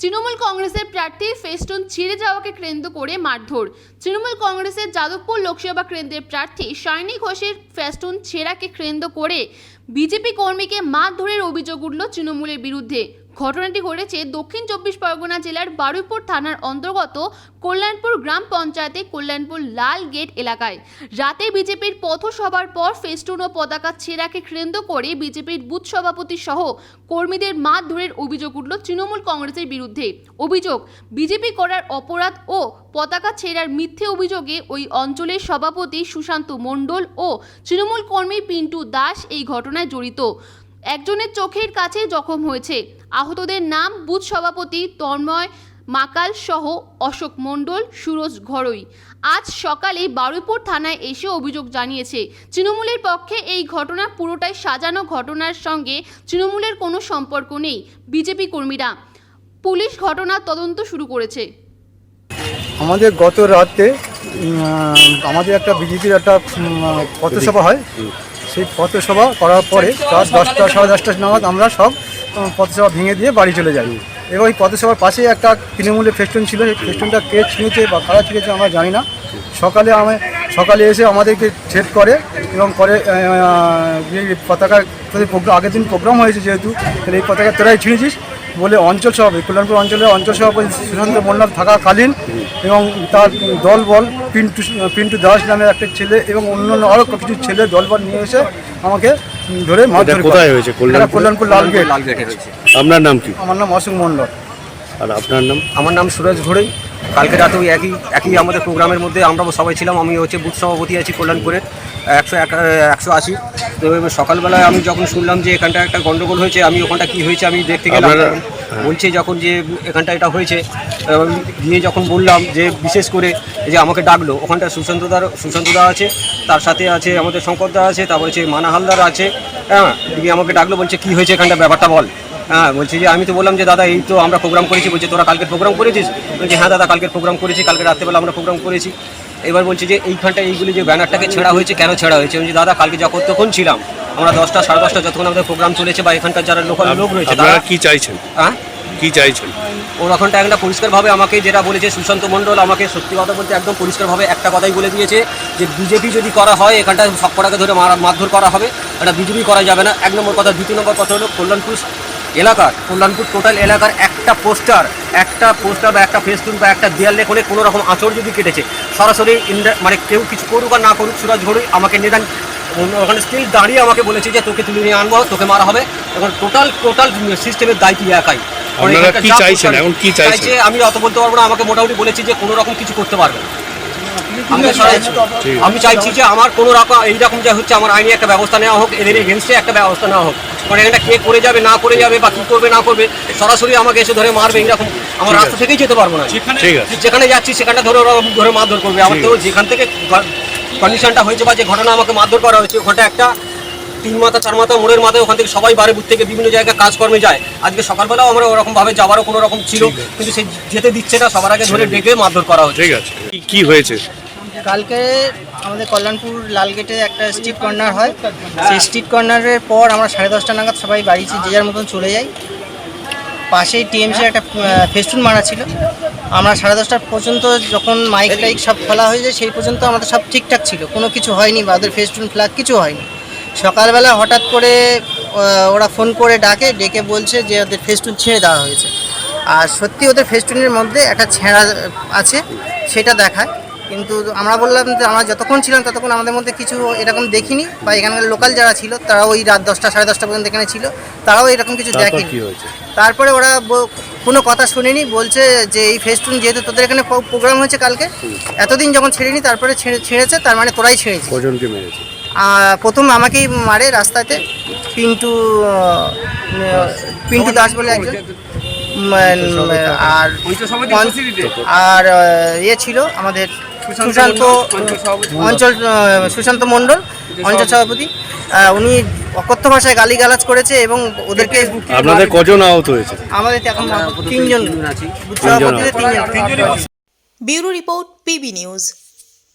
তৃণমূল কংগ্রেসের প্রার্থী ফেস্টুন ছিঁড়ে যাওয়াকে কেন্দ্র করে মারধর। তৃণমূল কংগ্রেসের যাদবপুর লোকসভা কেন্দ্রের প্রার্থী শাইনি ঘোষের ফেস্টুন ছেঁড়াকে কেন্দ্র করে বিজেপি কর্মীকে মারধরের অভিযোগ উঠল তৃণমূলের বিরুদ্ধে। ঘটনাটি ঘটেছে দক্ষিণ চব্বিশ পরগনা জেলার বারুইপুর থানার অন্তর্গত কল্যাণপুর গ্রাম পঞ্চায়েতে কল্যাণপুর লাল গেট এলাকায়। রাতে বিজেপির পথসভার পর ফেস্টুন ও পতাকা ছেঁড়াকে কেন্দ্র করে বিজেপির বুথ সভাপতি সহ কর্মীদের মারধরের অভিযোগ উঠল তৃণমূল কংগ্রেসের বিরুদ্ধে। অভিযোগ, বিজেপি করার অপরাধ ও পতাকা ছেঁড়ার মিথ্যে অভিযোগে ওই অঞ্চলের সভাপতি সুশান্ত মণ্ডল ও তৃণমূল কর্মী পিন্টু দাস এই ঘটনায় জড়িত। একজনের চোখের কাছে জখম হয়েছে। আহতদের নাম বুথ সভাপতি তন্ময় মাকাল সহ অশোক মণ্ডল সুরজ ঘরই। আজ সকালে বারুইপুর থানায় এসে অভিযোগ জানিয়েছে তৃণমূলের পক্ষে এই ঘটনা পুরোটাই সাজানো ঘটনার সঙ্গে তৃণমূলের কোনো সম্পর্ক নেই। বিজেপি কর্মীরা পুলিশ ঘটনার তদন্ত শুরু করেছে। আমাদের গত রাতে আমাদের একটা বিজেপির একটা পথসভা হয়। সেই পথসভা করার পরে রাত দশটা সাড়ে দশটা নাগাদ আমরা সব পথসভা ভেঙে দিয়ে বাড়ি চলে যাই। এবং এই পথসভার পাশেই একটা তৃণমূলের ফেস্টুন ছিল। সেই ফেস্টুনটা কে ছিঁড়েছে বা কারা ছিঁড়েছে আমরা জানি না। সকালে আমি, সকালে এসে আমাদেরকে ছেদ করে এবং করে পতাকা প্রোগ্রাম আগের দিন প্রোগ্রাম হয়েছে যেহেতু, তাহলে এই পতাকা তোরাই ছিঁড়েছিস বলে অঞ্চল সভাপতি, কল্যাণপুর অঞ্চলের অঞ্চল সভাপতি সুশান্ত মোল্লার থাকাকালীন এবং তার দল বল পিন্টু পিন্টু দাস নামের একটা ছেলে এবং অন্যান্য আরও কিছু ছেলে দলবল নিয়ে এসে আমাকে ধরে মারধর কোথায় হয়েছে? কল্যাণপুর? লালগেট। হয়েছে। আপনার নাম কি? আমার নাম অশোক মণ্ডল। আর আপনার নাম? আমার নাম সুরজ ঘোড়ে কালকে রাতে ওই একই একই আমাদের প্রোগ্রামের মধ্যে আমরা সবাই ছিলাম। আমি হচ্ছে বুথ সভাপতি আছি কল্যাণপুরের একশো এক একশো আশি। তো সকালবেলায় আমি যখন শুনলাম যে এখানটা একটা গন্ডগোল হয়েছে আমি ওখানটা কি হয়েছে আমি দেখতে গেলাম। বলছে যখন যে এখানটা এটা হয়েছে গিয়ে যখন বললাম যে বিশেষ করে যে আমাকে ডাকলো ওখানটা সুশান্তদার সুশান্তদা আছে, তার সাথে আছে আমাদের শঙ্করদা আছে, তারপরে হচ্ছে মানা হালদার আছে হ্যাঁ দিয়ে আমাকে ডাকলো, বলছে কি হয়েছে এখানটা, ব্যাপারটা বল। হ্যাঁ বলছি যে আমি তো বললাম যে দাদা এই তো আমরা প্রোগ্রাম করেছি, বলছে তোরা কালকে প্রোগ্রাম করেছিস? বলছি হ্যাঁ দাদা কালকে প্রোগ্রাম করেছি, কালকে রাত্রেবেলা আমরা প্রোগ্রাম করেছি। এবার বলছে যে এইখানটা এইগুলি যে ব্যানারটাকে ছেঁড়া হয়েছে কেন ছেঁড়া হয়েছে? বলছি দাদা কালকে যখন তখন ছিলাম আমরা দশটা সাড়ে দশটা যতক্ষণ আমাদের প্রোগ্রাম চলেছে বা এখানকার যারা লোকাল লোক রয়েছে তারা কি চাইছেন? হ্যাঁ? কি চাইছেন? ওর ওখানটা একটা পরিষ্কারভাবে আমাকে যেটা বলেছে সুশান্ত মণ্ডল আমাকে সত্যি কথা বলতে একদম পরিষ্কারভাবে একটা কথাই বলে দিয়েছে যে বিজেপি যদি করা হয় এখানটা সব কটাকে ধরে মারা- মারধর করা হবে। এটা বিজেপি করা যাবে না। এক নম্বর কথা। দ্বিতীয় নম্বর কথা হলো কল্যাণপুর এলাকার কল্যাণপুর টোটাল এলাকার একটা পোস্টার একটা পোস্টার বা একটা ফেসবুক বা একটা দেয়াল লেখনে কোনো রকম আঁচড় যদি কেটেছে সরাসরি মানে কেউ কিছু করুক আর না করুক সুরাজ ঘড়ি আমাকে নিদান ওখানে স্টিল দাঁড়িয়ে আমাকে বলেছে যে তোকে তুলে নিয়ে আনব তোকে মারা হবে এখন টোটাল টোটাল সিস্টেমের দায়িত্ব একাই কারণ আপনারা কি চাইছেন? এখন কি চাইছে আমি অত বলতে পারব না আমাকে মোটামুটি বলেছি যে কোনো রকম কিছু করতে পারবে না। আমি চাইছি- আমি চাইছি যে আমার কোনো রকম এইরকম যা হচ্ছে আমার আইনি একটা ব্যবস্থা নেওয়া হোক এদের এগেনস্টে একটা ব্যবস্থা নেওয়া হোক। মানে এটা কে করে যাবে না করে যাবে বা কি করবে না করবে সরাসরি আমাকে এসে ধরে মারবে এইরকম আমার রাস্তা থেকেই যেতে পারব না। ঠিক আছে। যেখানে যাচ্ছি সেখানটা ধরে ওরা ধরে মারধর করবে। আমার তো যেখান থেকে কন্ডিশনটা হয়েছে বা যে ঘটনা আমাকে মারধর করা হয়েছে ওখানটা একটা তিন মাথা চার মাথা মোড়ের মাথায় ওখান থেকে সবাই বারে বুথ থেকে বিভিন্ন জায়গায় কাজকর্মে যায়। আজকে সকালবেলাও আমরা ওরকমভাবে যাওয়ারও কোনো রকম ছিল কিন্তু সে যেতে দিচ্ছে না সবার আগে ধরে ডেকে মারধর করা হচ্ছে। ঠিক আছে। কি হয়েছে? কালকে আমাদের কল্যাণপুর লালগেটে একটা স্ট্রিট কর্নার হয়। সেই স্ট্রিট কর্নারের পর আমরা সাড়ে দশটা নাগাদ সবাই বাড়ি যে যার মতন চলে যাই। পাশেই টিএমসি একটা ফেস্টুন মারা ছিল। আমরা সাড়ে দশটা পর্যন্ত যখন মাইক টাইক সব খোলা হয়ে যায়, সেই পর্যন্ত আমাদের সব ঠিকঠাক ছিল। কোনো কিছু হয়নি বা ওদের ফেস্টুন ফ্ল্যাগ কিছু হয়নি। সকালবেলা হঠাৎ করে ওরা ফোন করে ডাকে, ডেকে বলছে যে ওদের ফেস্টুন ছেড়ে দেওয়া হয়েছে। আর সত্যি ওদের ফেস্টুনের মধ্যে একটা ছেঁড়া আছে, সেটা দেখায়। কিন্তু আমরা বললাম যে আমরা যতক্ষণ ছিলাম ততক্ষণ আমাদের মধ্যে কিছু এরকম দেখিনি বা এখানকার লোকাল যারা ছিল তারাও ওই রাত দশটা সাড়ে দশটা পর্যন্ত এখানে ছিল। তারাও এরকম কিছু দেখেনি। তারপরে ওরা কোনো কথা শুনেনি বলছে যে এই ফেস্টুন যেহেতু তোদের এখানে প্রোগ্রাম হয়েছে কালকে এতদিন যখন ছেড়েনি তারপরে ছেড়ে ছেড়েছে তার মানে তোরাই আহ, প্রথম আমাকেই মারে রাস্তাতে পিন্টু পিন্টু দাস বলে একজন। আর আর ইয়ে ছিল আমাদের সুশান্ত অঞ্চল সুশান্ত মণ্ডল অঞ্চল সভাপতি। উনি অকথ্য ভাষায় গালিগালাজ করেছে এবং ওদেরকে আপনাদের কজন আহত হয়েছে? আমাদের এখন তিনজন। তিনজন। Bureau report PB news.